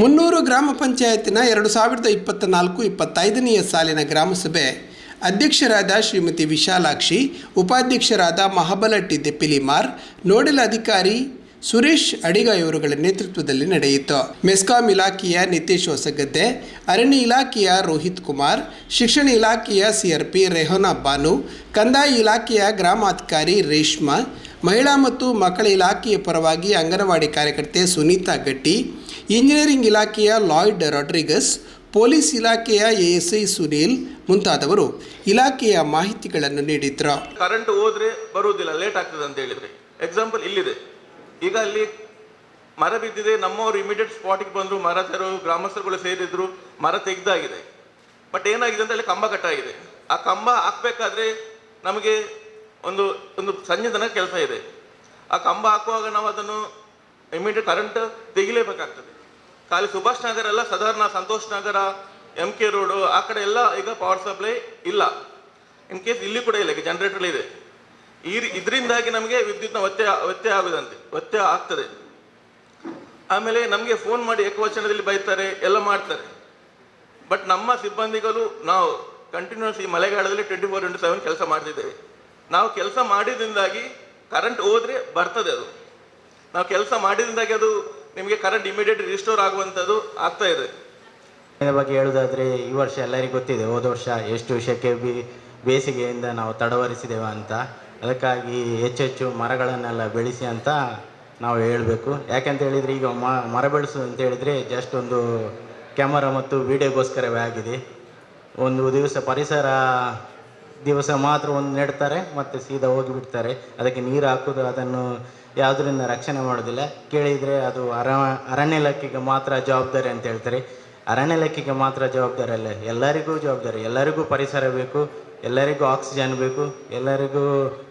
ಮುನ್ನೂರು ಗ್ರಾಮ ಪಂಚಾಯತಿನ ಎರಡು ಸಾವಿರದ ಇಪ್ಪತ್ತ ನಾಲ್ಕು ಇಪ್ಪತ್ತೈದನೆಯ ಸಾಲಿನ ಗ್ರಾಮಸಭೆ ಅಧ್ಯಕ್ಷರಾದ ಶ್ರೀಮತಿ ವಿಶಾಲಾಕ್ಷಿ, ಉಪಾಧ್ಯಕ್ಷರಾದ ಮಹಾಬಲಟ್ಟಿ ದೆಪ್ಪಿಲಿಮಾರ್, ನೋಡಲ್ ಅಧಿಕಾರಿ ಸುರೇಶ್ ಅಡಿಗ ಇವರುಗಳ ನೇತೃತ್ವದಲ್ಲಿ ನಡೆಯಿತು. ಮೆಸ್ಕಾಂ ಇಲಾಖೆಯ ನಿತೇಶ್ ಹೊಸಗದ್ದೆ, ಅರಣ್ಯ ಇಲಾಖೆಯ ರೋಹಿತ್ ಕುಮಾರ್, ಶಿಕ್ಷಣ ಇಲಾಖೆಯ ಸಿಆರ್ಪಿ ರೆಹೋನಾ ಬಾನು, ಕಂದಾಯ ಇಲಾಖೆಯ ಗ್ರಾಮಾಧಿಕಾರಿ ರೇಷ್ಮಾ ಮಹಿಳಾ ಮತ್ತು ಮಕ್ಕಳ ಇಲಾಖೆಯ ಪರವಾಗಿ ಅಂಗನವಾಡಿ ಕಾರ್ಯಕರ್ತೆ ಸುನೀತಾ ಗಟ್ಟಿ, ಇಂಜಿನಿಯರಿಂಗ್ ಇಲಾಖೆಯ ಲಾಯ್ಡ್ ರಾಡ್ರಿಗಸ್, ಪೊಲೀಸ್ ಇಲಾಖೆಯ ಎಎಸ್ಐ ಸುನೀಲ್ ಮುಂತಾದವರು ಇಲಾಖೆಯ ಮಾಹಿತಿಗಳನ್ನು ನೀಡಿದ್ರು. ಕರೆಂಟ್ ಹೋದ್ರೆ ಬರುವುದಿಲ್ಲ ಲೇಟ್ ಆಗ್ತದೆ ಅಂತ ಹೇಳಿದ್ರೆ. ಎಕ್ಸಾಂಪಲ್ ಇಲ್ಲಿದೆ. ಈಗ ಅಲ್ಲಿ ಮರ ಬಿದ್ದಿದೆ, ನಮ್ಮವರು ಇಮಿಡಿಯೇಟ್ ಸ್ಪಾಟಿಗೆ ಬಂದರು, ಮರ ತರೋ ಗ್ರಾಮಸ್ಥರುಗಳು ಸೇರಿದ್ರು, ಮರ ತೆಗೆದಾಗಿದೆ. ಬಟ್ ಏನಾಗಿದೆ ಅಂತ ಅಲ್ಲಿ ಕಂಬ ಕಟ್ಟಾಗಿದೆ. ಆ ಕಂಬ ಹಾಕ್ಬೇಕಾದ್ರೆ ನಮಗೆ ಒಂದು ಒಂದು ಸಂಜೆ ತನಕ ಕೆಲಸ ಇದೆ. ಆ ಕಂಬ ಹಾಕುವಾಗ ನಾವು ಅದನ್ನು ಇಮಿಡಿಯೇಟ್ ಕರೆಂಟ್ ತೆಗಿಲೇಬೇಕಾಗ್ತದೆ. ಖಾಲಿ ಸುಭಾಷ್ ನಗರ ಎಲ್ಲ ಸಾಧಾರಣ Santosh Nagar M K road ಆ ಕಡೆ ಎಲ್ಲ ಈಗ ಪವರ್ ಸಪ್ಲೈ ಇಲ್ಲ. ಇನ್ ಕೇಸ್ ಇಲ್ಲಿ ಕೂಡ ಇಲ್ಲ, ಈಗ ಜನರೇಟರ್ ಇದೆ. ಈ ಇದರಿಂದಾಗಿ ನಮಗೆ ವಿದ್ಯುತ್ನ ವ್ಯತ್ಯಯ ವ್ಯತ್ಯಯ ಆಗುದಂತೆ ವ್ಯತ್ಯಯ ಆಗ್ತದೆ. ಆಮೇಲೆ ನಮಗೆ ಫೋನ್ ಮಾಡಿ ಏಕವಚನದಲ್ಲಿ ಬೈತಾರೆ, ಎಲ್ಲ ಮಾಡ್ತಾರೆ. ಬಟ್ ನಮ್ಮ ಸಿಬ್ಬಂದಿಗಳು ನಾವು ಕಂಟಿನ್ಯೂಸ್ ಈ ಮಳೆಗಾಲದಲ್ಲಿ ಟ್ವೆಂಟಿ ಫೋರ್ ಇಂಟು ಸೆವೆನ್ ಕೆಲಸ ಮಾಡ್ತಿದ್ದೇವೆ. ನಾವು ಕೆಲಸ ಮಾಡಿದ್ರಿಂದಾಗಿ ಕರೆಂಟ್ ಹೋದ್ರೆ ಬರ್ತದೆ ಅದು. ನಾವು ಕೆಲಸ ಮಾಡಿದ್ರಿಂದಾಗಿ ಅದು ನಿಮಗೆ ಕರೆಂಟ್ ಇಮಿಡಿಯೇಟ್ ರಿಸ್ಟೋರ್ ಆಗುವಂಥದ್ದು ಆಗ್ತಾ ಇದೆ. ಬಗ್ಗೆ ಹೇಳೋದಾದರೆ ಈ ವರ್ಷ ಎಲ್ಲರಿಗೂ ಗೊತ್ತಿದೆ, ಹೋದ ವರ್ಷ ಎಷ್ಟು ವಿಷಯಕ್ಕೆ ಬಿ, ಬೇಸಿಗೆಯಿಂದ ನಾವು ತಡವರಿಸಿದೆವು ಅಂತ. ಅದಕ್ಕಾಗಿ ಹೆಚ್ಚೆಚ್ಚು ಮರಗಳನ್ನೆಲ್ಲ ಬೆಳೆಸಿ ಅಂತ ನಾವು ಹೇಳಬೇಕು. ಯಾಕಂತ ಹೇಳಿದರೆ ಈಗ ಮರ ಬೆಳೆಸು ಅಂತ ಹೇಳಿದರೆ ಜಸ್ಟ್ ಒಂದು ಕ್ಯಾಮರಾ ಮತ್ತು ವಿಡಿಯೋಗೋಸ್ಕರವೇ ಆಗಿದೆ. ಒಂದು ದಿವಸ ಪರಿಸರ ದಿವಸ ಮಾತ್ರ ಒಂದು ನೆಡ್ತಾರೆ ಮತ್ತು ಸೀದಾ ಹೋಗಿಬಿಡ್ತಾರೆ. ಅದಕ್ಕೆ ನೀರು ಹಾಕೋದು, ಅದನ್ನು ಯಾವುದರಿಂದ ರಕ್ಷಣೆ ಮಾಡೋದಿಲ್ಲ. ಕೇಳಿದರೆ ಅದು ಅರ ಅರಣ್ಯ ಇಲಾಖೆಗೆ ಮಾತ್ರ ಜವಾಬ್ದಾರಿ ಅಂತ ಹೇಳ್ತಾರೆ. ಅರಣ್ಯ ಇಲಾಖೆಗೆ ಮಾತ್ರ ಜವಾಬ್ದಾರಿ ಅಲ್ಲ. ಎಲ್ಲರಿಗೂ ಜವಾಬ್ದಾರಿ. ಎಲ್ಲರಿಗೂ ಪರಿಸರ ಬೇಕು, ಎಲ್ಲರಿಗೂ ಆಕ್ಸಿಜನ್ ಬೇಕು, ಎಲ್ಲರಿಗೂ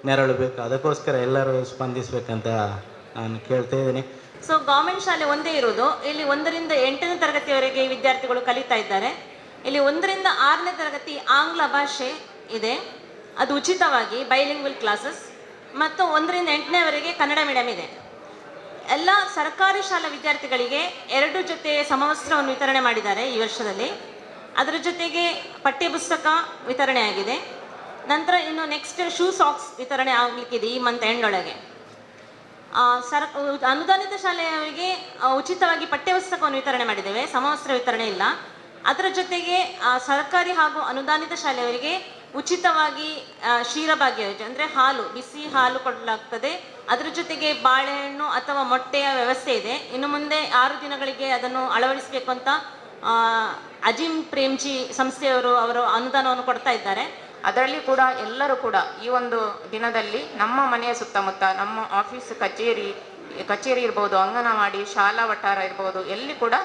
ನೆರಳು ಬೇಕು. ಅದಕ್ಕೋಸ್ಕರ ಎಲ್ಲರೂ ಸ್ಪಂದಿಸಬೇಕಂತ ನಾನು ಕೇಳ್ತಾ ಇದ್ದೀನಿ. ಸೊ ಗೌರ್ಮೆಂಟ್ ಶಾಲೆ ಒಂದೇ ಇರೋದು ಇಲ್ಲಿ ಒಂದರಿಂದ ಎಂಟನೇ ತರಗತಿಯವರೆಗೆ ವಿದ್ಯಾರ್ಥಿಗಳು ಕಲಿತಾ ಇದ್ದಾರೆ. ಇಲ್ಲಿ ಒಂದರಿಂದ ಆರನೇ ತರಗತಿ ಆಂಗ್ಲ ಭಾಷೆ ಇದೆ. ಅದು ಉಚಿತವಾಗಿ ಬೈಲಿಂಗ್ವಲ್ ಕ್ಲಾಸಸ್ ಮತ್ತು ಒಂದರಿಂದ ಎಂಟನೇವರೆಗೆ ಕನ್ನಡ ಮೀಡಿಯಂ ಇದೆ. ಎಲ್ಲ ಸರ್ಕಾರಿ ಶಾಲಾ ವಿದ್ಯಾರ್ಥಿಗಳಿಗೆ ಎರಡು ಜೊತೆ ಸಮವಸ್ತ್ರವನ್ನು ವಿತರಣೆ ಮಾಡಿದ್ದಾರೆ ಈ ವರ್ಷದಲ್ಲಿ. ಅದರ ಜೊತೆಗೆ ಪಠ್ಯಪುಸ್ತಕ ವಿತರಣೆ ಆಗಿದೆ. ನಂತರ ಇನ್ನು ನೆಕ್ಸ್ಟ್ ಶೂ ಸಾಕ್ಸ್ ವಿತರಣೆ ಆಗಲಿಕ್ಕಿದೆ ಈ ಮಂತ್ ಎಂಡ್ ಒಳಗೆ. ಆ, ಸರ್ ಅನುದಾನಿತ ಶಾಲೆಯವರಿಗೆ ಉಚಿತವಾಗಿ ಪಠ್ಯಪುಸ್ತಕವನ್ನು ವಿತರಣೆ ಮಾಡಿದ್ದೇವೆ. ಸಮವಸ್ತ್ರ ವಿತರಣೆ ಇಲ್ಲ. ಅದರ ಜೊತೆಗೆ ಸರ್ಕಾರಿ ಹಾಗೂ ಅನುದಾನಿತ ಶಾಲೆಯವರಿಗೆ ಉಚಿತವಾಗಿ ಕ್ಷೀರಭಾಗ್ಯ ಯೋಜನೆ, ಅಂದರೆ ಹಾಲು, ಬಿಸಿ ಹಾಲು ಕೊಡಲಾಗ್ತದೆ. ಅದರ ಜೊತೆಗೆ ಬಾಳೆಹಣ್ಣು ಅಥವಾ ಮೊಟ್ಟೆಯ ವ್ಯವಸ್ಥೆ ಇದೆ. ಇನ್ನು ಮುಂದೆ ಆರು ದಿನಗಳಿಗೆ ಅದನ್ನು ಅಳವಡಿಸಬೇಕು ಅಂತ ಅಜಿಮ್ ಪ್ರೇಮ್ಜಿ ಸಂಸ್ಥೆಯವರು ಅವರು ಅನುದಾನವನ್ನು ಕೊಡ್ತಾ ಇದ್ದಾರೆ. ಅದರಲ್ಲಿ ಕೂಡ ಎಲ್ಲರೂ ಕೂಡ ಈ ಒಂದು ದಿನದಲ್ಲಿ ನಮ್ಮ ಮನೆಯ ಸುತ್ತಮುತ್ತ, ನಮ್ಮ ಆಫೀಸ್ ಕಚೇರಿ ಕಚೇರಿ ಇರ್ಬೋದು, ಅಂಗನವಾಡಿ, ಶಾಲಾ ವಠಾರ ಇರ್ಬೋದು, ಎಲ್ಲಿ ಕೂಡ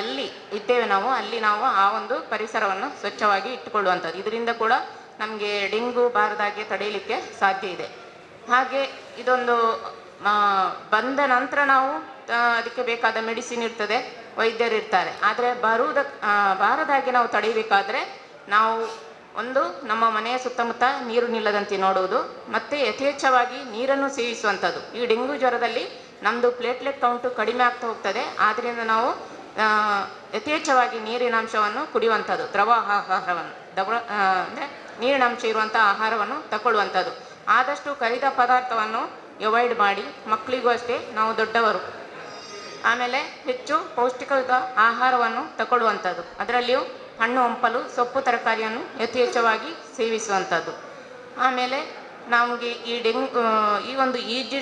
ಎಲ್ಲಿ ಇದ್ದೇವೆ ನಾವು, ಅಲ್ಲಿ ನಾವು ಆ ಒಂದು ಪರಿಸರವನ್ನು ಸ್ವಚ್ಛವಾಗಿ ಇಟ್ಟುಕೊಳ್ಳುವಂಥದ್ದು. ಇದರಿಂದ ಕೂಡ ನಮಗೆ ಡೆಂಗು ಬಾರದಾಗೆ ತಡೆಯಲಿಕ್ಕೆ ಸಾಧ್ಯ ಇದೆ. ಹಾಗೆ ಇದೊಂದು ಬಂದ ನಂತರ ನಾವು ಅದಕ್ಕೆ ಬೇಕಾದ ಮೆಡಿಸಿನ್ ಇರ್ತದೆ, ವೈದ್ಯರು ಇರ್ತಾರೆ. ಆದರೆ ಬರುವುದ ಬಾರದಾಗೆ ನಾವು ತಡೆಯಬೇಕಾದ್ರೆ ನಾವು ಒಂದು ನಮ್ಮ ಮನೆಯ ಸುತ್ತಮುತ್ತ ನೀರು ನಿಲ್ಲದಂತೆ ನೋಡುವುದು, ಮತ್ತು ಯಥೇಚ್ಛವಾಗಿ ನೀರನ್ನು ಸೇವಿಸುವಂಥದ್ದು. ಈ ಡೆಂಗು ಜ್ವರದಲ್ಲಿ ನಮ್ಮದು ಪ್ಲೇಟ್ಲೆಟ್ ಕೌಂಟು ಕಡಿಮೆ ಆಗ್ತಾ ಹೋಗ್ತದೆ. ಆದ್ದರಿಂದ ನಾವು ಯಥೇಚ್ಛವಾಗಿ ನೀರಿನಾಂಶವನ್ನು ಕುಡಿಯುವಂಥದ್ದು, ದ್ರವ ಆಹಾರವನ್ನು ದವ ಅಂದರೆ ನೀರಿನಾಂಶ ಇರುವಂಥ ಆಹಾರವನ್ನು ತಗೊಳ್ಳುವಂಥದ್ದು ಆದಷ್ಟು ಕರಿದ ಪದಾರ್ಥವನ್ನು ಅವಾಯ್ಡ್ ಮಾಡಿ, ಮಕ್ಕಳಿಗೂ ಅಷ್ಟೇ ನಾವು ದೊಡ್ಡವರು. ಆಮೇಲೆ ಹೆಚ್ಚು ಪೌಷ್ಟಿಕಯುತ ಆಹಾರವನ್ನು ತಗೊಳ್ಳುವಂಥದ್ದು ಅದರಲ್ಲಿಯೂ ಹಣ್ಣು, ಹಂಪಲು, ಸೊಪ್ಪು, ತರಕಾರಿಯನ್ನು ಯಥೇಚ್ಛವಾಗಿ ಸೇವಿಸುವಂಥದ್ದು. ಆಮೇಲೆ ನಮಗೆ ಈ ಡೆಂಗ್ ಈ ಒಂದು ಈಜಿ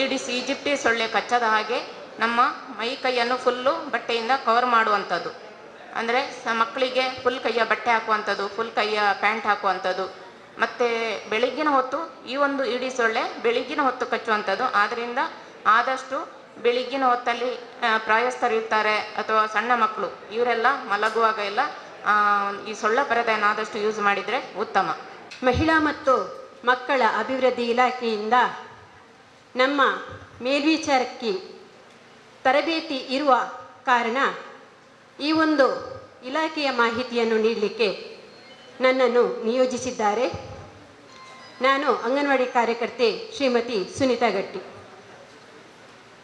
ಈಡಿಸ್ ಈಜಿಪ್ಟಿ ಸೊಳ್ಳೆ ಕಚ್ಚದ ಹಾಗೆ ನಮ್ಮ ಮೈ ಕೈಯನ್ನು ಫುಲ್ಲು ಬಟ್ಟೆಯಿಂದ ಕವರ್ ಮಾಡುವಂಥದ್ದು. ಅಂದರೆ ಸ ಮಕ್ಕಳಿಗೆ ಫುಲ್ ಕೈಯ ಬಟ್ಟೆ ಹಾಕುವಂಥದ್ದು, ಫುಲ್ ಕೈಯ ಪ್ಯಾಂಟ್ ಹಾಕುವಂಥದ್ದು. ಮತ್ತು ಬೆಳಿಗ್ಗಿನ ಹೊತ್ತು ಈ ಒಂದು ಇಡೀ ಸೊಳ್ಳೆ ಬೆಳಗ್ಗಿನ ಹೊತ್ತು ಕಚ್ಚುವಂಥದ್ದು. ಆದ್ದರಿಂದ ಆದಷ್ಟು ಬೆಳಿಗ್ಗಿನ ಹೊತ್ತಲ್ಲಿ ಪ್ರಾಯಸ್ಥರಿರ್ತಾರೆ ಪ್ರಾಯಸ್ಥರು ಅಥವಾ ಸಣ್ಣ ಮಕ್ಕಳು ಇವರೆಲ್ಲ ಮಲಗುವಾಗ ಎಲ್ಲ ಈ ಸೊಳ್ಳೆ ಪರದೆಯನ್ನು ಆದಷ್ಟು ಯೂಸ್ ಮಾಡಿದರೆ ಉತ್ತಮ. ಮಹಿಳಾ ಮತ್ತು ಮಕ್ಕಳ ಅಭಿವೃದ್ಧಿ ಇಲಾಖೆಯಿಂದ ನಮ್ಮ ಮೇಲ್ವಿಚಾರಕ್ಕೆ ತರಬೇತಿ ಇರುವ ಕಾರಣ ಈ ಒಂದು ಇಲಾಖೆಯ ಮಾಹಿತಿಯನ್ನು ನೀಡಲಿಕ್ಕೆ ನನ್ನನ್ನು ನಿಯೋಜಿಸಿದ್ದಾರೆ. ನಾನು ಅಂಗನವಾಡಿ ಕಾರ್ಯಕರ್ತೆ ಶ್ರೀಮತಿ ಸುನೀತಾ ಗಟ್ಟಿ.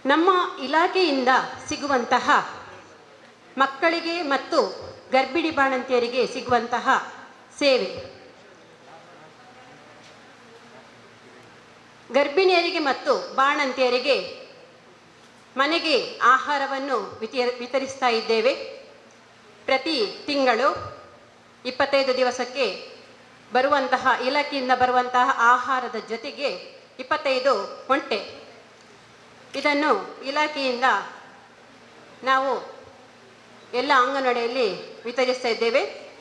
ನಮ್ಮ ಇಲಾಖೆಯಿಂದ ಸಿಗುವಂತಹ ಮಕ್ಕಳಿಗೆ ಮತ್ತು ಗರ್ಭಿಣಿ ಬಾಣಂತಿಯರಿಗೆ ಸಿಗುವಂತಹ ಸೇವೆ. ಗರ್ಭಿಣಿಯರಿಗೆ ಮತ್ತು ಬಾಣಂತಿಯರಿಗೆ ಮನೆಗೆ ಆಹಾರವನ್ನು ವಿತರ, ವಿತರಿಸ್ತಾ ಇದ್ದೇವೆ. ಪ್ರತಿ ತಿಂಗಳು ಇಪ್ಪತ್ತೈದು ದಿವಸಕ್ಕೆ ಬರುವಂತಹ, ಇಲಾಖೆಯಿಂದ ಬರುವಂತಹ ಆಹಾರದ ಜೊತೆಗೆ ಇಪ್ಪತ್ತೈದು ಹೊಂಟೆ ಇದನ್ನು ಇಲಾಖೆಯಿಂದ ನಾವು ಎಲ್ಲ ಅಂಗನವಾಡಿಯಲ್ಲಿ ವಿತರಿಸ್ತಾ ಇದ್ದೇವೆ.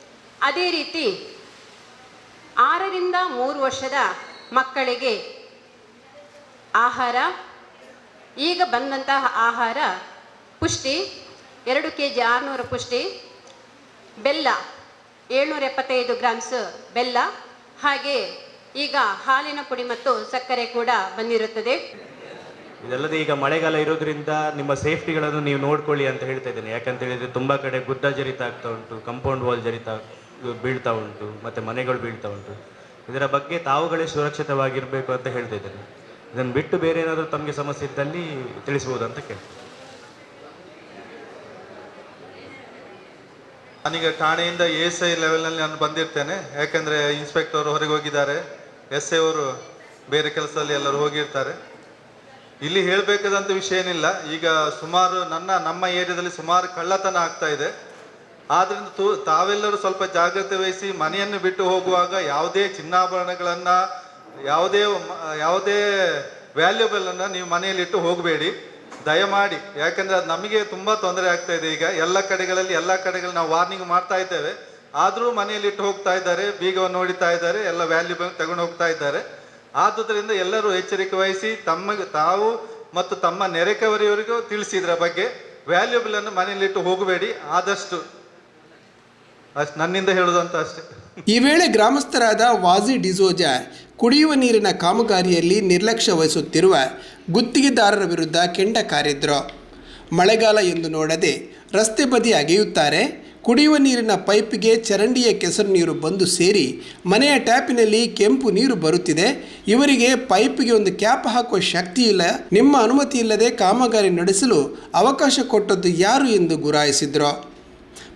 ಅದೇ ರೀತಿ ಆರರಿಂದ ಮೂರು ವರ್ಷದ ಮಕ್ಕಳಿಗೆ ಆಹಾರ ಈಗ ಬಂದಂತಹ ಆಹಾರ ಪುಷ್ಟಿ, ಎರಡು ಕೆ ಜಿ ಆರುನೂರು ಪುಷ್ಟಿ, ಬೆಲ್ಲ, ಏಳ್ನೂರ ಎಪ್ಪತ್ತೈದು ಗ್ರಾಮ್ಸ್ ಬೆಲ್ಲ, ಹಾಗೆ ಈಗ ಹಾಲಿನ ಪುಡಿ ಮತ್ತು ಸಕ್ಕರೆ ಕೂಡ ಬಂದಿರುತ್ತದೆ. ಇದಲ್ಲದೆ ಈಗ ಮಳೆಗಾಲ ಇರೋದ್ರಿಂದ ನಿಮ್ಮ ಸೇಫ್ಟಿಗಳನ್ನು ನೀವು ನೋಡ್ಕೊಳ್ಳಿ ಅಂತ ಹೇಳ್ತಾ ಇದ್ದೇನೆ. ಯಾಕಂತ ಹೇಳಿದ್ರೆ ತುಂಬಾ ಕಡೆ ಗುಡ್ಡ ಜರಿತ ಆಗ್ತಾ ಉಂಟು, ಕಂಪೌಂಡ್ ವಾಲ್ ಜರಿತ ಬೀಳ್ತಾ ಉಂಟು, ಮತ್ತೆ ಮನೆಗಳು ಬೀಳ್ತಾ ಉಂಟು. ಇದರ ಬಗ್ಗೆ ತಾವುಗಳೇ ಸುರಕ್ಷಿತವಾಗಿರಬೇಕು ಅಂತ ಹೇಳ್ತಾ ಇದ್ದೇನೆ. ಇದನ್ನು ಬಿಟ್ಟು ಬೇರೆ ಏನಾದರೂ ತಮಗೆ ಸಮಸ್ಯೆ ಇದ್ದಲ್ಲಿ ತಿಳಿಸಬಹುದು ಅಂತ ಕೇಳ್ತೀನಿ. ನಾನೀಗ ಠಾಣೆಯಿಂದ ಎಸ್ ಐ ಲೆವೆಲ್ನಲ್ಲಿ ನಾನು ಬಂದಿರ್ತೇನೆ. ಯಾಕೆಂದರೆ ಇನ್ಸ್ಪೆಕ್ಟರ್ ಹೊರಗೆ ಹೋಗಿದ್ದಾರೆ. ಎಸ್ ಐ ಅವರು ಬೇರೆ ಕೆಲಸದಲ್ಲಿ ಎಲ್ಲರೂ ಹೋಗಿರ್ತಾರೆ. ಇಲ್ಲಿ ಹೇಳಬೇಕಾದಂಥ ವಿಷಯ ಏನಿಲ್ಲ. ಈಗ ಸುಮಾರು ನನ್ನ, ನಮ್ಮ ಏರಿಯಾದಲ್ಲಿ ಸುಮಾರು ಕಳ್ಳತನ ಆಗ್ತಾ ಇದೆ. ಆದ್ದರಿಂದ ತಾವೆಲ್ಲರೂ ಸ್ವಲ್ಪ ಜಾಗ್ರತೆ ವಹಿಸಿ ಮನೆಯನ್ನು ಬಿಟ್ಟು ಹೋಗುವಾಗ ಯಾವುದೇ ಚಿನ್ನಾಭರಣಗಳನ್ನು ಯಾವುದೇ ಯಾವುದೇ ವ್ಯಾಲ್ಯೂಬಲನ್ನು ನೀವು ಮನೆಯಲ್ಲಿಟ್ಟು ಹೋಗಬೇಡಿ. ದಯಮಾಡಿ, ಯಾಕಂದ್ರೆ ಅದು ನಮಗೆ ತುಂಬಾ ತೊಂದರೆ ಆಗ್ತಾ ಇದೆ ಈಗ. ಎಲ್ಲ ಕಡೆಗಳಲ್ಲಿ ಎಲ್ಲ ಕಡೆಗಳಲ್ಲಿ ನಾವು ವಾರ್ನಿಂಗ್ ಮಾಡ್ತಾ ಇದ್ದೇವೆ. ಆದರೂ ಮನೆಯಲ್ಲಿಟ್ಟು ಹೋಗ್ತಾ ಇದ್ದಾರೆ, ಬೀಗವನ್ನು ನೋಡಿತಾ ಇದ್ದಾರೆ, ಎಲ್ಲ ವ್ಯಾಲ್ಯೂಬಲ್ ತಗೊಂಡು ಹೋಗ್ತಾ ಇದ್ದಾರೆ. ಆದುದರಿಂದ ಎಲ್ಲರೂ ಎಚ್ಚರಿಕೆ ವಹಿಸಿ ತಮಗೆ ತಾವು ಮತ್ತು ತಮ್ಮ ನೆರೆಕವರಿಯವರಿಗೂ ತಿಳಿಸಿದ್ರ ಬಗ್ಗೆ ವ್ಯಾಲ್ಯೂಬಲ್ ಅನ್ನು ಮನೆಯಲ್ಲಿಟ್ಟು ಹೋಗಬೇಡಿ. ಆದಷ್ಟು, ಅಷ್ಟು ನನ್ನಿಂದ ಹೇಳುದಂತ ಅಷ್ಟೇ. ಈ ವೇಳೆ ಗ್ರಾಮಸ್ಥರಾದ ವಾಜಿ ಡಿಸೋಜ ಕುಡಿಯುವ ನೀರಿನ ಕಾಮಗಾರಿಯಲ್ಲಿ ನಿರ್ಲಕ್ಷ್ಯ ವಹಿಸುತ್ತಿರುವ ಗುತ್ತಿಗೆದಾರರ ವಿರುದ್ಧ ಕೆಂಡ ಕಾರಿದ್ರು. ಮಳೆಗಾಲ ಎಂದು ನೋಡದೆ ರಸ್ತೆ ಬದಿ ಅಗೆಯುತ್ತಾರೆ. ಕುಡಿಯುವ ನೀರಿನ ಪೈಪ್ಗೆ ಚರಂಡಿಯ ಕೆಸರು ನೀರು ಬಂದು ಸೇರಿ ಮನೆಯ ಟ್ಯಾಪಿನಲ್ಲಿ ಕೆಂಪು ನೀರು ಬರುತ್ತಿದೆ. ಇವರಿಗೆ ಪೈಪ್ಗೆ ಒಂದು ಕ್ಯಾಪ್ ಹಾಕುವ ಶಕ್ತಿ ಇಲ್ಲ. ನಿಮ್ಮ ಅನುಮತಿ ಇಲ್ಲದೆ ಕಾಮಗಾರಿ ನಡೆಸಲು ಅವಕಾಶ ಕೊಟ್ಟದ್ದು ಯಾರು ಎಂದು ಗುರಾಯಿಸಿದ್ರು.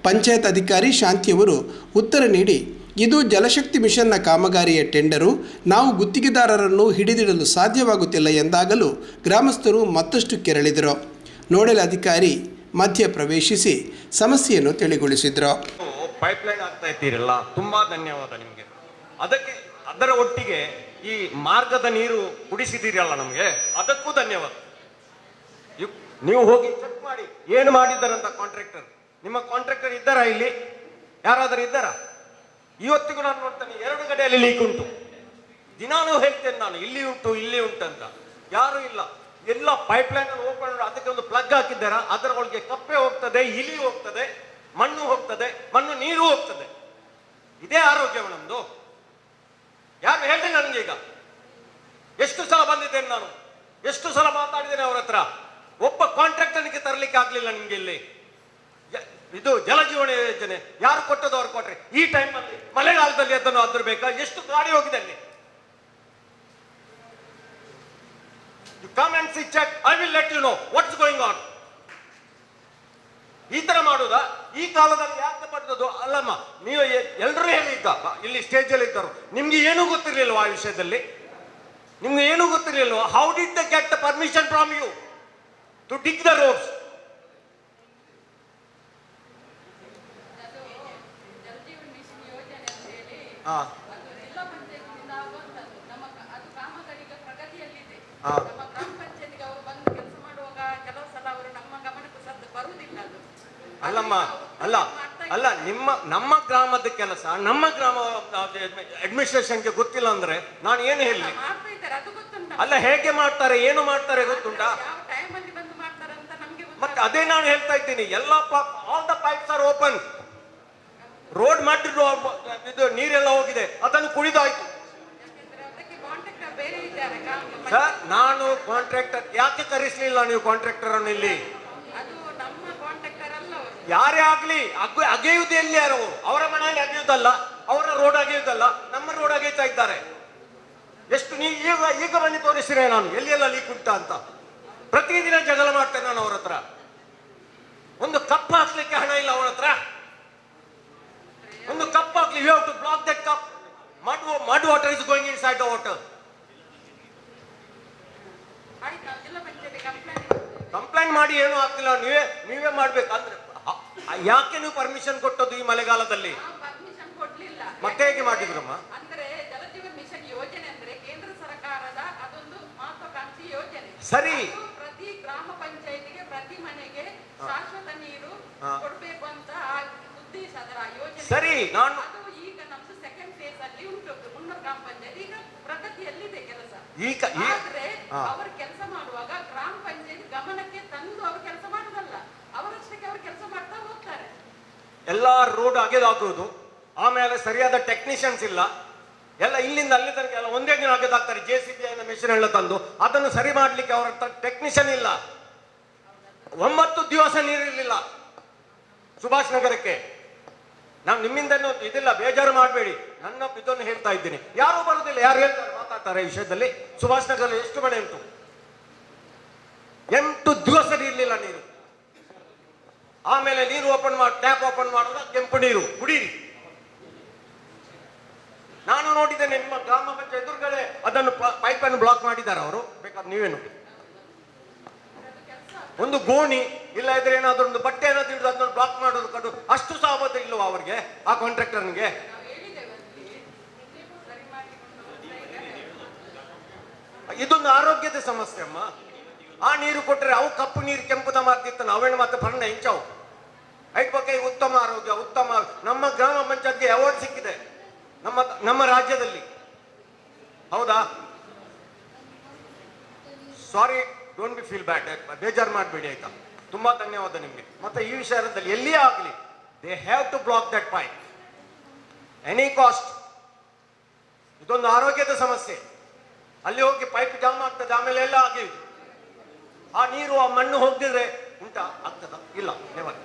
ಪಂಚಾಯತ್ ಅಧಿಕಾರಿ ಶಾಂತಿಯವರು ಉತ್ತರ ನೀಡಿ ಇದು ಜಲಶಕ್ತಿ ಮಿಷನ್ನ ಕಾಮಗಾರಿಯ ಟೆಂಡರು. ನಾವು ಗುತ್ತಿಗೆದಾರರನ್ನು ಹಿಡಿದಿಡಲು ಸಾಧ್ಯವಾಗುತ್ತಿಲ್ಲ ಎಂದಾಗಲೂ ಗ್ರಾಮಸ್ಥರು ಮತ್ತಷ್ಟು ಕೆರಳಿದರು. ನೋಡಲ್ ಅಧಿಕಾರಿ ಮಧ್ಯ ಪ್ರವೇಶಿಸಿ ಸಮಸ್ಯೆಯನ್ನು ತಿಳಿಗೊಳಿಸಿದ್ರು. ಪೈಪ್ಲೈನ್ ಆಗ್ತಾ ಇದ್ದೀರಲ್ಲ, ತುಂಬಾ ಧನ್ಯವಾದ ನಿಮಗೆ. ಅದಕ್ಕೆ, ಅದರ ಒಟ್ಟಿಗೆ ಈ ಮಾರ್ಗದ ನೀರು ಕುಡಿಸಿದ್ದೀರಲ್ಲ ನಮಗೆ, ಅದಕ್ಕೂ ಧನ್ಯವಾದ. ನೀವು ಹೋಗಿ ಚೆಕ್ ಮಾಡಿ, ಏನು ಮಾಡಿದ್ದಾರಂತ ಕಾಂಟ್ರಾಕ್ಟರ್ ನಿಮ್ಮ ಕಾಂಟ್ರಾಕ್ಟರ್ ಇದ್ದಾರಾ ಇಲ್ಲಿ? ಯಾರಾದರೂ ಇದ್ದಾರಾ? ಇವತ್ತಿಗೂ ನಾನು ನೋಡ್ತೇನೆ, ಎರಡು ಕಡೆಯಲ್ಲಿ ಲೀಕ್ ಉಂಟು. ದಿನಾನು ಹೇಳ್ತೇನೆ ನಾನು, ಇಲ್ಲಿ ಉಂಟು ಇಲ್ಲಿ ಉಂಟು ಅಂತ. ಯಾರು ಇಲ್ಲ. ಎಲ್ಲ ಪೈಪ್ ಲೈನ್ ಓಪನ್ ಅದಕ್ಕೆ ಒಂದು ಪ್ಲಗ್ ಹಾಕಿದ್ದಾರ. ಅದರ ಒಳಗೆ ಕಪ್ಪೆ ಹೋಗ್ತದೆ, ಇಲಿ ಹೋಗ್ತದೆ, ಮಣ್ಣು ಹೋಗ್ತದೆ, ಮಣ್ಣು ನೀರು ಹೋಗ್ತದೆ. ಇದೇ ಆರೋಗ್ಯ ನಮ್ದು. ಯಾರು ಹೇಳಿ ನನಗೆ ಈಗ? ಎಷ್ಟು ಸಲ ಬಂದಿದ್ದೇನೆ ನಾನು? ಎಷ್ಟು ಸಲ ಮಾತಾಡಿದ್ದೇನೆ ಅವ್ರ ಹತ್ರ? ಒಬ್ಬ ಕಾಂಟ್ರಾಕ್ಟರ್ನಿಗೆ ತರಲಿಕ್ಕೆ ಆಗ್ಲಿಲ್ಲ ನಿಮ್ಗೆ ಇಲ್ಲಿ. ಇದು ಜಲಜೀವನ ಯೋಜನೆ. ಯಾರು ಕೊಟ್ಟದ್ದು ಅವ್ರು ಕೊಟ್ರಿ. ಈ ಟೈಮಲ್ಲಿ ಮಳೆಗಾಲದಲ್ಲಿ ಅದನ್ನು ಬೇಕಾ ಎಷ್ಟು ಗಾಡಿ ಹೋಗಿದೆ ಅಲ್ಲಿ? You come and see check I will let you know what's going on ಈ ತರ ಮಾಡುದಾ? ಈ ಕಾಲದಲ್ಲಿ ಯಾಕೆ ಪಡೆದದ್ದು ಅಲ್ಲಮ್ಮ, ನೀವು ಎಲ್ಲರೂ ಹೇಳಿದ್ದ ಇಲ್ಲಿ ಸ್ಟೇಜ್ ಅಲ್ಲಿ ಇದ್ದರು. ನಿಮ್ಗೆ ಏನೂ ಗೊತ್ತಿರ್ಲಿಲ್ವಾ ಆ ವಿಷಯದಲ್ಲಿ? ನಿಮ್ಗೆ ಏನೂ ಗೊತ್ತಿರ್ಲಿಲ್ವಾ? How did they get the permission from you to dig the roads ಹಾ ಹಾಂ ಅಲ್ಲಮ್ಮ ಅಲ್ಲ ಅಲ್ಲ ನಿಮ್ಮ ನಮ್ಮ ಗ್ರಾಮದ ಕೆಲಸ ನಮ್ಮ ಗ್ರಾಮ ಅಡ್ಮಿನಿಸ್ಟ್ರೇಷನ್ಗೆ ಗೊತ್ತಿಲ್ಲ ಅಂದ್ರೆ ನಾನು ಏನು ಹೇಳಿ ಅಲ್ಲ ಹೇಗೆ ಮಾಡ್ತಾರೆ ಏನು ಮಾಡ್ತಾರೆ ಗೊತ್ತುಂಟಾ. ಮತ್ತೆ ಅದೇ ನಾನು ಹೇಳ್ತಾ ಇದ್ದೀನಿ ಎಲ್ಲ all the pipes are open road ಮಾಡಿದ್ರು ಇದು ನೀರೆಲ್ಲ ಹೋಗಿದೆ, ಅದನ್ನು ಕುಡಿದಾಯ್ತು. ಸರ್ ನಾನು ಕಾಂಟ್ರಾಕ್ಟರ್ ಯಾಕೆ ಕರೆಸಲಿಲ್ಲ ನೀವು ಕಾಂಟ್ರಾಕ್ಟರ್ ಅನ್ನು ಇಲ್ಲಿ? ಯಾರೇ ಆಗ್ಲಿ, ಅಗ್ ಅಗೆಯುವುದು ಎಲ್ಲಿ ಯಾರು? ಅವರ ಮನೆಯಲ್ಲಿ ಅಗೆಯುವುದಲ್ಲ, ಅವರ ರೋಡ್ ಅಗೆಯುವುದಲ್ಲ, ನಮ್ಮ ರೋಡ್ ಅಗೆಯುತ್ತಾ ಇದ್ದಾರೆ. ಎಷ್ಟು ನೀವು ಈಗ ಈಗ ಬನ್ನಿ ತೋರಿಸಿರೇ ನಾನು ಎಲ್ಲಿ ಎಲ್ಲ ಲೀಕ್ ಉಂಟ ಅಂತ. ಪ್ರತಿದಿನ ಜಗಳ ಮಾಡ್ತೇನೆ ನಾನು ಅವ್ರ ಹತ್ರ. ಒಂದು ಕಪ್ಪ ಹಾಕ್ಲಿಕ್ಕೆ ಹಣ ಇಲ್ಲ ಅವ್ರ ಹತ್ರ. ಒಂದು ಕಪ್ ಆಗಲಿ you have to block that cup mud mud water is going inside the water complaint ಮಾಡಿ ಏನು ಆಗ್ತಿಲ್ಲ. ನೀವೇ ನೀವೇ ಮಾಡ್ಬೇಕು. ಅಂದ್ರೆ ಯಾಕೆ ನೀವು ಪರ್ಮಿಷನ್ ಕೊಟ್ಟದ್ದು ಈ ಮಳೆಗಾಲದಲ್ಲಿ? ಮತ್ತೆ ಹೇಗೆ ಮಾಡಿದ್ರಮ್ಮ? ಅಂದ್ರೆ ಜಲಜೀವನ್ ಮಿಷನ್ ಯೋಜನೆ ಅಂದ್ರೆ ಕೇಂದ್ರ ಸರ್ಕಾರದ ಅದೊಂದು ಮಹತ್ವಾಕಾಂಕ್ಷಿ ಯೋಜನೆ. ಸರಿ. ಪ್ರತಿ ಗ್ರಾಮ ಪಂಚಾಯತಿಗೆ ಪ್ರತಿ ಮನೆಗೆ ಶಾಶ್ವತ ನೀರು. ಕೊಡ್ಬೇಕು. ನಾನು ಈಗ ಅವರು ಕೆಲಸ ಮಾಡುವಾಗ ಗ್ರಾಮ ಪಂಚಾಯತ್ ಗಮನಕ್ಕೆ ತಂದು ಅವರು ಕೆಲಸ ಮಾಡುದಲ್ಲ. ಅವರಷ್ಟಕ್ಕೆ ಅವರು ಕೆಲಸ ಮಾಡ್ತಾ ಹೋಗ್ತಾರೆ. ಎಲ್ಲ ರೋಡ್ ಅಗೆದಾಕುವುದು. ಆಮೇಲೆ ಸರಿಯಾದ ಟೆಕ್ನಿಷಿಯನ್ಸ್ ಇಲ್ಲ. ಎಲ್ಲ ಇಲ್ಲಿಂದ ಅಲ್ಲಿ ತನಕ ಎಲ್ಲ ಒಂದೇ ದಿನ ಅಗೆದಾಕ್ತಾರೆ. ಜೆ ಸಿ ಬಿ ಮೆಷಿನ್ ಎಲ್ಲ ತಂದು ಅದನ್ನು ಸರಿ ಮಾಡ್ಲಿಕ್ಕೆ ಅವರ ಟೆಕ್ನಿಷಿಯನ್ ಇಲ್ಲ. ಒಂಬತ್ತು ದಿವಸ ನೀರಿರಲಿಲ್ಲ. ಸುಭಾಷ್ ನಗರಕ್ಕೆ. ನಾವು ನಿಮ್ಮಿಂದ ಇದಿಲ್ಲ ಬೇಜಾರು ಮಾಡಬೇಡಿ. ನನ್ನ ಇದನ್ನು ಹೇಳ್ತಾ ಇದ್ದೀನಿ. ಯಾರು ಬರುದಿಲ್ಲ. ಯಾರು ಹೇಳ್ತಾರೆ ಮಾತಾಡ್ತಾರೆ ಈ ವಿಷಯದಲ್ಲಿ? ಸುಭಾಷ್ ನಗರದಲ್ಲಿ ಎಷ್ಟು ಮಳೆ ಉಂಟು? ಎಂಟು ದಿವಸ ಇರಲಿಲ್ಲ ನೀರು. ಆಮೇಲೆ ನೀರು ಓಪನ್ ಮಾಡಿ ಟ್ಯಾಪ್ ಓಪನ್ ಮಾಡುವಾಗ ಕೆಂಪು ನೀರು. ಕುಡೀರಿ. ನಾನು ನೋಡಿದ್ದೇನೆ ನಿಮ್ಮ ಗ್ರಾಮ ಪಂಚಾಯತ್ ಎದುರುಗಡೆ ಅದನ್ನು ಪೈಪ್ ಅನ್ನು ಬ್ಲಾಕ್ ಮಾಡಿದ್ದಾರೆ ಅವರು. ಬೇಕಾದ್ರೆ ನೀವೇನು ಒಂದು ಗೋಣಿ ಇಲ್ಲ ಇದ್ರೆ ಏನಾದ್ರು ಒಂದು ಬಟ್ಟೆ ಏನಾದ್ರು ಹಿಡಿದು ಅದನ್ನ ಬ್ಲಾಕ್ ಮಾಡೋದು ಕಂಡು ಅಷ್ಟು ಸಾಮರ್ಥ್ಯ ಇಲ್ಲವ ಅವರಿಗೆ ಆ ಕಾಂಟ್ರಾಕ್ಟರ್ನಿಗೆ ಇದೊಂದು ಆರೋಗ್ಯದ ಸಮಸ್ಯೆ ಅಮ್ಮ. ಆ ನೀರು ಕೊಟ್ಟರೆ ಅವು ಕಪ್ಪು ನೀರು ಕೆಂಪುದ ಮಾಡ್ತಿತ್ತು ನಾವೇನು ಮತ್ತೆ ಬಣ್ಣ ಹೆಂಚಾವು? ಐಟ್ ಬಗ್ಗೆ ಉತ್ತಮ ಆರೋಗ್ಯ, ಉತ್ತಮ ನಮ್ಮ ಗ್ರಾಮ ಪಂಚಾಯತ್ಗೆ ಅವಾರ್ಡ್ ಸಿಕ್ಕಿದೆ. ನಮ್ಮ ನಮ್ಮ ರಾಜ್ಯದಲ್ಲಿ. ಹೌದಾ? Sorry don't be feel bad ಬೇಜಾರು ಮಾಡಬೇಡಿ, ಆಯ್ತಾ? ತುಂಬಾ ಧನ್ಯವಾದ ನಿಮಗೆ. ಮತ್ತೆ ಈ ವಿಚಾರದಲ್ಲಿ ಎಲ್ಲಿಯೇ ಆಗಲಿ they have to block that point any cost ಇದೊಂದು ಆರೋಗ್ಯದ ಸಮಸ್ಯೆ. ಅಲ್ಲಿ ಹೋಗಿ ಪೈಪ್ ಜಾಮ್ ಆಗ್ತದೆ, ಆಮೇಲೆ ಎಲ್ಲ ಆಗಿ ಆ ನೀರು, ಆ ಮಣ್ಣು ಹೋಗ್ದಿದ್ರೆ ಉಂಟಾ? ಆಗ್ತದ? ಇಲ್ಲ ನೆವರ್